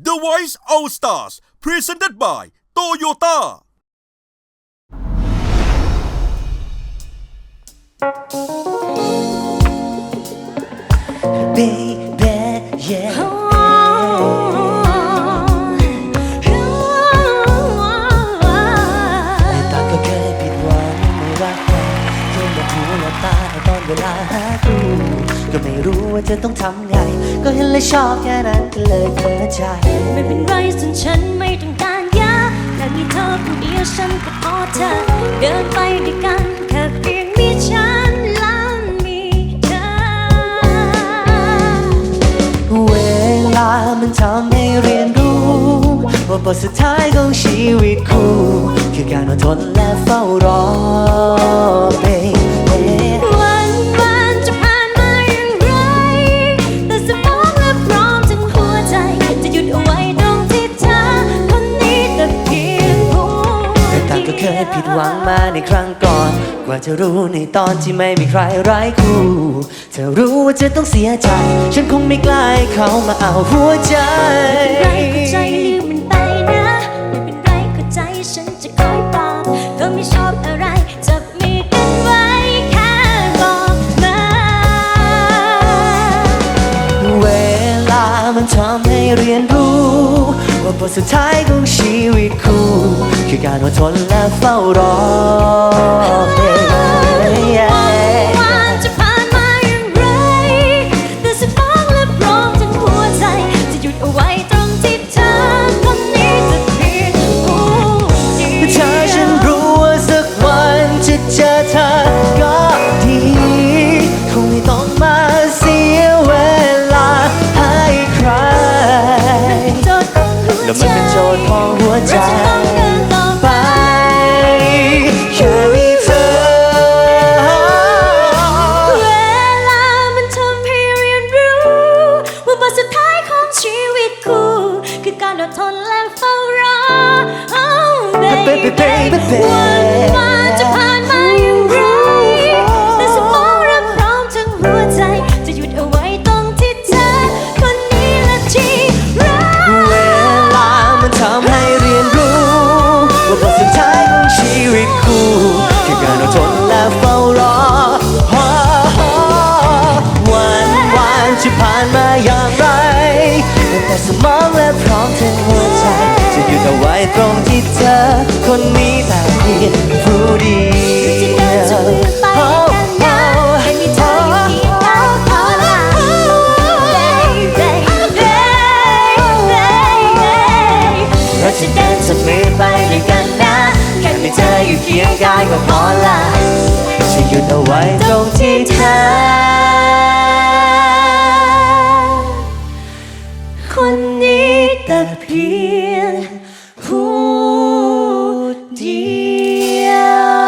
The Voice All Stars Presented by Toyota baby, yeah. แต่ตาก็เคยผิดหวังไม่รักใครจนมาถูหลับตาตอนเวลาหาครูก็ไม่รู้ว่าจะต้องทำไง ก็เห็นเลยชอบแค่นั้นก็เลยเผลอใจ ไม่เป็นไรส่วนฉันไม่ต้องการยาแค่มีเธอคนเดียวฉันก็พอเธอ เดินไปด้วยกันแค่เพียงมีฉันและมีเธอ เวลามันทำให้เรียนรู้ ว่าบทสุดท้ายของชีวิตคู่ คือการอดทน เคยผิดหวังมาในครั้งก่อน กว่าจะรู้ในตอนที่ไม่มีใครไร้คู่ เธอรู้ว่าจะต้องเสียใจ ฉันคงไม่กล้าให้เขามาเอาหัวใจไม่เป็นไรก็ใจลืมมันไปนะไม่เป็นไรก็ใจฉันจะคอยปลอบเธอไม่ชอบอะไรจะมีกันไว้แค่บอกมา เวลามันทำให้เรียนรู้ ว่าบทสุดท้ายของชีวิตคู่ คือการอดทนและเฝ้ารอ baby baby. วั ยู่เคียงกายก็พอละจะหยุดเอาไว้ตรงที่เธอคนนี้แต่เพียงผู้เดียว